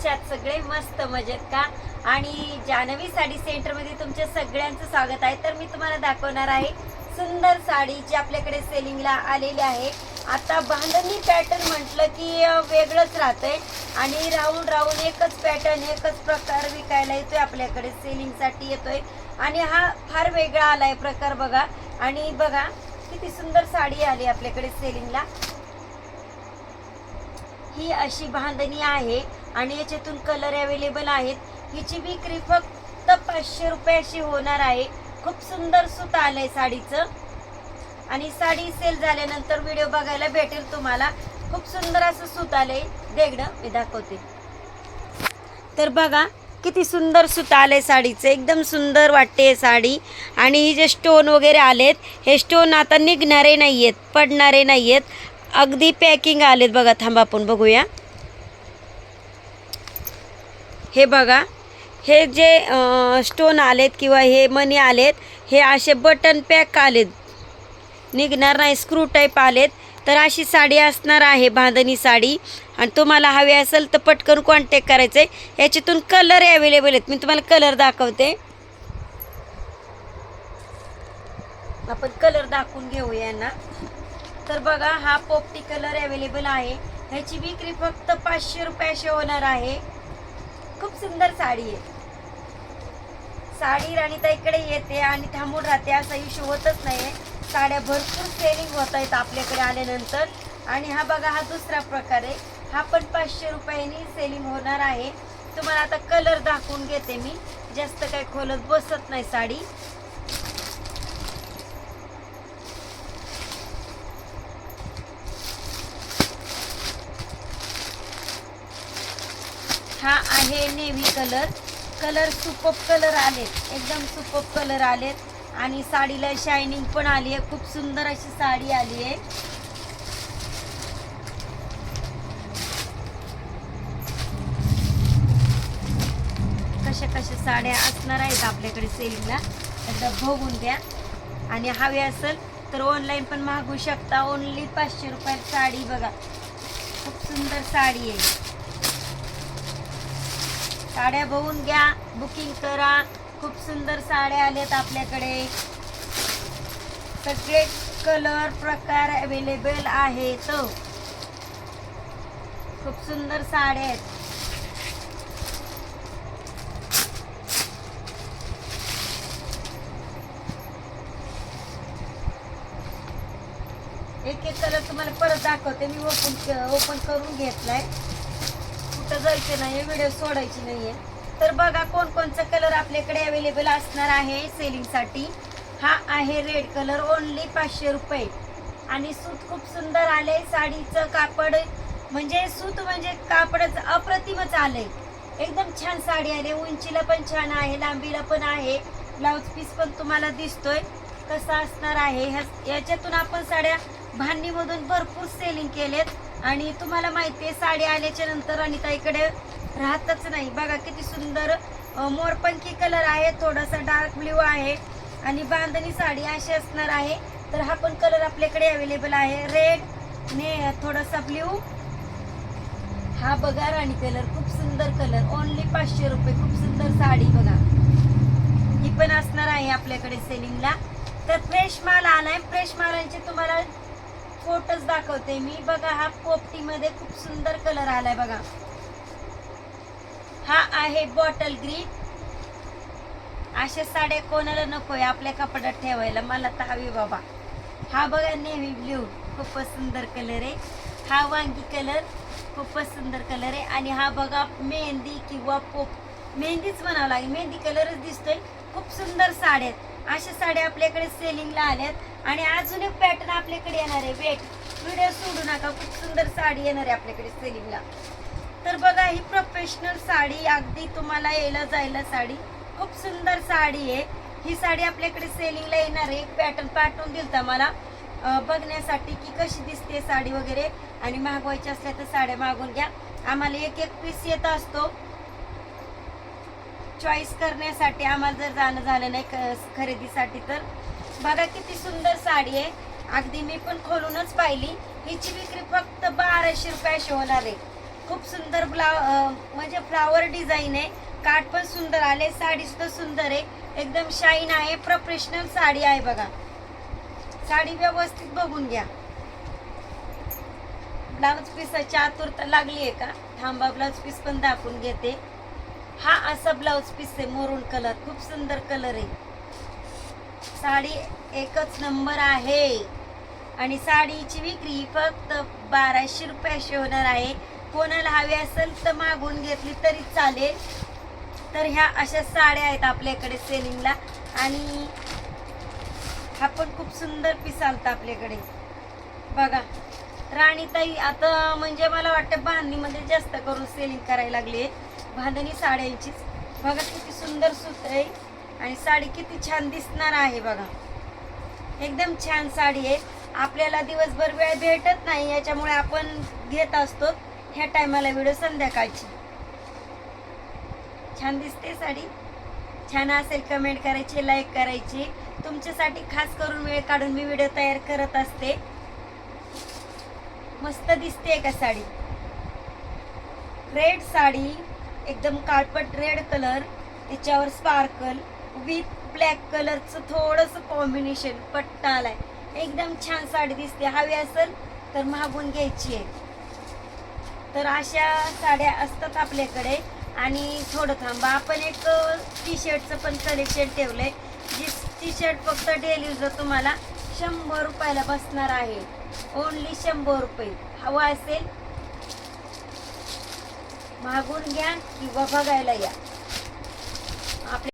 कशात सगळे मस्त मजेत का? आणि जानवी साडी सेंटरमध्ये तुमच्या सगळ्यांचं स्वागत आहे. तर मी तुम्हाला दाखवणार आहे सुंदर साडी जी आपल्याकडे सेलिंगला आलेली आहे. आता बांधणी पॅटर्न म्हटलं की वेगळंच राहतंय. आणि राहून राहून एकच पॅटर्न एकच प्रकार विकायला येतोय आपल्याकडे. सेलिंगसाठी येतोय. आणि हा फार वेगळा आलाय प्रकार बघा. आणि बघा किती सुंदर साडी आली आपल्याकडे सेलिंगला. ही अशी बांधणी आहे. आणि याच्यातून कलर अवेलेबल आहेत. हिची विक्री फक्त पाचशे रुपयाशी होणार आहे. खूप सुंदर सूत आलंय साडीचं. आणि साडी सेल झाल्यानंतर व्हिडिओ बघायला भेटेल तुम्हाला. खूप सुंदर असं सूत आलंय. देगडं मी दाखवते तर बघा किती सुंदर सूत आले साडीचं. एकदम सुंदर वाटते साडी. आणि ही जे स्टोन वगैरे आलेत हे स्टोन आता निघणारे नाही आहेत पडणारे नाही आहेत अगदी पॅकिंग आलेत बघा थांबा आपण बघूया. हे बघा हे जे स्टोन आलेत किंवा हे मनी आलेत हे असे बटन पॅक आलेत. निघणार नाही स्क्रू टाईप आलेत. तर अशी साडी असणार आहे बांधणी साडी. आणि तुम्हाला हवी असेल तर पटकन कॉन्टॅक्ट करायचं आहे याच्यातून कलर अवेलेबल आहेत. मी तुम्हाला कलर दाखवते. आपण कलर दाखवून घेऊया यांना. तर बघा हा पोपटी कलर अवेलेबल आहे. ह्याची विक्री फक्त पाचशे रुपयाशी होणार आहे. खूप सुंदर साडी आहे. साडी राणीताईकडे येते आणि थांबून राहते असा इश्यू होतच नाही साड्या भरपूर सेलिंग होत आहेत आपल्याकडे आल्यानंतर. आणि हा बघा हा दुसरा प्रकार आहे. हा पण पाचशे रुपयांनी सेलिंग होणार आहे. तुम्हाला आता कलर दाखवून घेते मी. जास्त काही खोलत बसत नाही साडी. हे नेव्ही कलर कलर सुपप कलर आलेत. एकदम सुपप कलर आलेत. आणि साडीला शायनिंग पण आली आहे खूप सुंदर अशी साडी आली आहे कशा कशा साड्या असणार आहेत आपल्याकडे सेलिंगला एकदा बघून द्या आणि हवी असेल तर ऑनलाईन पण मागू शकता. ओनली पाचशे रुपयात साडी बघा. खूप सुंदर साडी आहे. साड्या बघून घ्या. बुकिंग करा. खूप सुंदर साड्या आल्यात आपल्याकडे. सगळे कलर प्रकार अवेलेबल आहेत. खूप सुंदर साड्या आहेत. एक एक कलर तुम्हाला परत दाखवते. मी ओपन ओपन करून घेतलाय. कुठं जायचं नाही व्हिडिओ सोडायची नाहीये. तर बघा कोणकोणचा कलर आपल्याकडे अवेलेबल असणार आहे सेलिंगसाठी हा आहे रेड कलर ओनली पाचशे रुपये. आणि सूत खूप सुंदर आले साडीचं कापड. म्हणजे सूत म्हणजे कापडच अप्रतिमच आलंय. एकदम छान साडी आली उंचीला पण छान आहे लांबीला पण आहे. ब्लाऊज पीस पण तुम्हाला दिसतोय. कसा असणार आहे? ह्या- याच्यातून आपण साड्या भांडीमधून भरपूर सेलिंग केलेत. आणि तुम्हाला माहिती आहे साडी आल्याच्यानंतर आणि इकडे राहतच नाही. बघा किती सुंदर मोरपंखी कलर आहे थोडासा डार्क ब्ल्यू आहे आणि बांधणी साडी अशी असणार आहे. तर हा पण कलर आपल्याकडे अवेलेबल आहे. रेड ने थोडासा ब्ल्यू. हा बघा राणी कलर खूप सुंदर कलर. ओनली पाचशे रुपये. खूप सुंदर साडी बघा. ही पण असणार आहे आपल्याकडे सेलिंगला तर फ्रेश माल आलाय. फ्रेश मालांचे तुम्हाला कोटच दाखवते मी. बघा हा पोपटीमध्ये खूप सुंदर कलर आलाय बघा. हा आहे बॉटल ग्रीन अशा साड्या कोणाला नकोय आपल्या कपड्यात ठेवायला. मला तर हवी बाबा. हा बघा नेव्ही ब्ल्यू. खूपच सुंदर कलर आहे. हा वांगी कलर खूपच सुंदर कलर आहे. आणि हा बघा मेहंदी किंवा पोप मेहंदीच म्हणावं लागेल. मेहंदी कलरच दिसतोय. खूप सुंदर साड्या आहेत. अशा साड्या आपल्याकडे सेलिंगला आल्यात. आणि अजून एक पॅटर्न आपल्याकडे येणार आहे. वेट व्हिडिओ सोडू नका. खूप सुंदर साडी येणार आहे आपल्याकडे सेलिंगला तर बघा ही प्रोफेशनल साडी अगदी तुम्हाला यायला जायला साडी. खूप सुंदर साडी आहे. ही साडी आपल्याकडे सेलिंगला येणार आहे. पॅटर्न पाठवून दिलता मला. बघण्यासाठी की कशी दिसते साडी वगैरे. आणि मागवायची असल्या तर साड्या मागून घ्या. आम्हाला एक एक पीस येत असतो. चॉईस करण्यासाठी आम्हाला जर जाणं झालं नाही ख खरेदीसाठी तर. बघा किती सुंदर साडी आहे. अगदी मी पण खोलूनच पाहिली. हिची विक्री फक्त बाराशे रुपयाशी होणार आहे. खूप सुंदर ब्लाव म्हणजे फ्लावर डिझाईन आहे. काठ पण सुंदर आले साडी सुद्धा सुंदर आहे. एकदम शाईन आहे प्रोफेशनल साडी आहे बघा. साडी व्यवस्थित बघून घ्या. ब्लाऊज पीसाची आतुरता लागली आहे का? थांबा ब्लाऊज पीस पण दाखवून घेते. हा असा ब्लाऊज पीस आहे मोरून कलर खूप सुंदर कलर आहे. साडी एकच नंबर आहे. आणि साडीची विक्री फक्त बाराशे रुपयाशी होणार आहे. कोणाला हवी असेल तर मागून घेतली तरी चालेल. तर ह्या अशा साड्या आहेत आपल्याकडे सेलिंगला आणि हा पण खूप सुंदर पीस आलता आपल्याकडे. बघा राणीताई आता म्हणजे मला वाटतं बांधणीमध्ये जास्त करून सेलिंग करायला लागली आहे बांधणी साड्यांचीच. बघा किती सुंदर सूत आहे. आणि साडी किती छान दिसणार आहे बघा. एकदम छान साडी आहे. आपल्याला दिवसभर वेळ भेटत नाही याच्यामुळे आपण घेत असतो. ह्या टायमाला व्हिडिओ संध्याकाळची. छान दिसते साडी. छान असेल कमेंट करायची लाईक करायची. तुमच्यासाठी खास करून वेळ काढून मी व्हिडिओ तयार करत असते. मस्त दिसते का साडी? रेड साडी. एकदम काळपट रेड कलर त्याच्यावर स्पार्कल विथ ब्लॅक कलरचं थोडंसं कॉम्बिनेशन पट्टा आलाय. एकदम छान साडी दिसते. हवी असेल तर मागून घ्यायची आहे. तर अशा साड्या असतात आपल्याकडे. आणि थोडं थांबा. आपण एक टी शर्टचं पण कलेक्शन ठेवलंय. जी टी शर्ट फक्त डेली युजर तुम्हाला शंभर रुपयाला बसणार आहे. ओनली शंभर रुपये. हवा असेल मागून घ्या किंवा बघायला या.